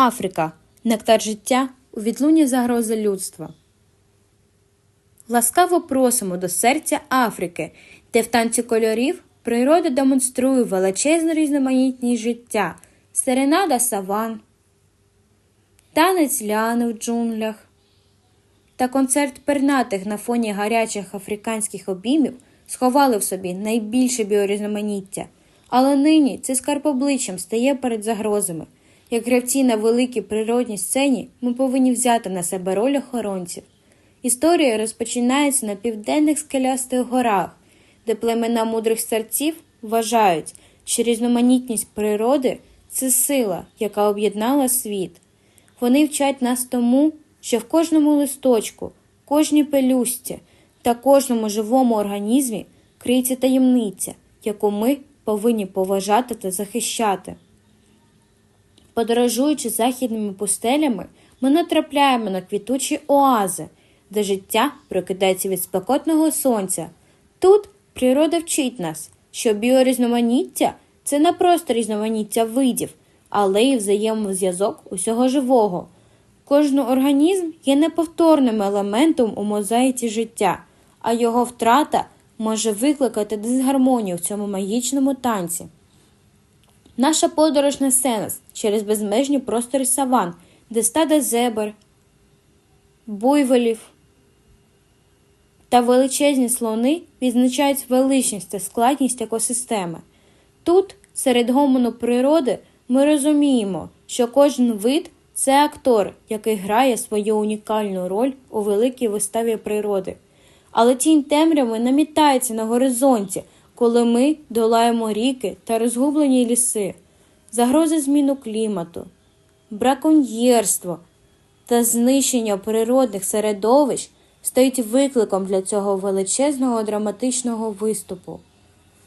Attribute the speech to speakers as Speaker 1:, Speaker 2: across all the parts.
Speaker 1: Африка нектар життя у відлунні загрози людства. Ласкаво просимо до серця Африки, де в танці кольорів природа демонструє величезну різноманітність життя, серенада саван, танець ляни в джунглях та концерт пернатих на фоні гарячих африканських обіймів сховали в собі найбільше біорізноманіття, але нині цей скарб обличчям стає перед загрозами. Як гравці на великій природній сцені, ми повинні взяти на себе роль охоронців. Історія розпочинається на південних скелястих горах, де племена мудрих серців вважають, що різноманітність природи це сила, яка об'єднала світ. Вони вчать нас тому, що в кожному листочку, кожній пелюсті та кожному живому організмі криється таємниця, яку ми повинні поважати та захищати. Подорожуючи західними пустелями, ми натрапляємо на квітучі оази, де життя прокидається від спекотного сонця. Тут природа вчить нас, що біорізноманіття це не просто різноманіття видів, але й взаємозв'язок усього живого. Кожен організм є неповторним елементом у мозаїці життя, а його втрата може викликати дисгармонію в цьому магічному танці. Наша подорож несе нас через безмежні простори саван, де стада зебр, буйволів та величезні слони відзначають величність та складність екосистеми. Тут, серед гомону природи, ми розуміємо, що кожен вид це актор, який грає свою унікальну роль у великій виставі природи. Але тінь темряви намітається на горизонті, коли ми долаємо ріки та розгублені ліси, загрози зміну клімату, браконьєрство та знищення природних середовищ стають викликом для цього величезного драматичного виступу.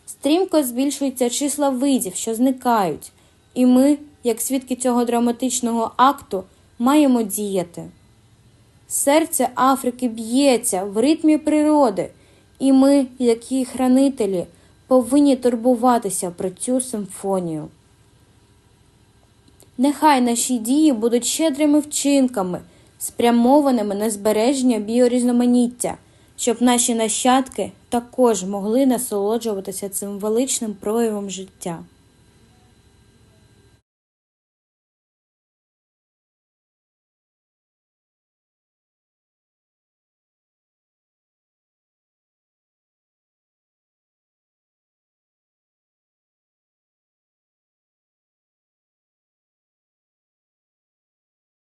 Speaker 1: Стрімко збільшується числа видів, що зникають, і ми, як свідки цього драматичного акту, маємо діяти. Серце Африки б'ється в ритмі природи, і ми, як її хранителі, повинні турбуватися про цю симфонію. Нехай наші дії будуть щедрими вчинками, спрямованими на збереження біорізноманіття, щоб наші нащадки також могли насолоджуватися цим величним проявом життя.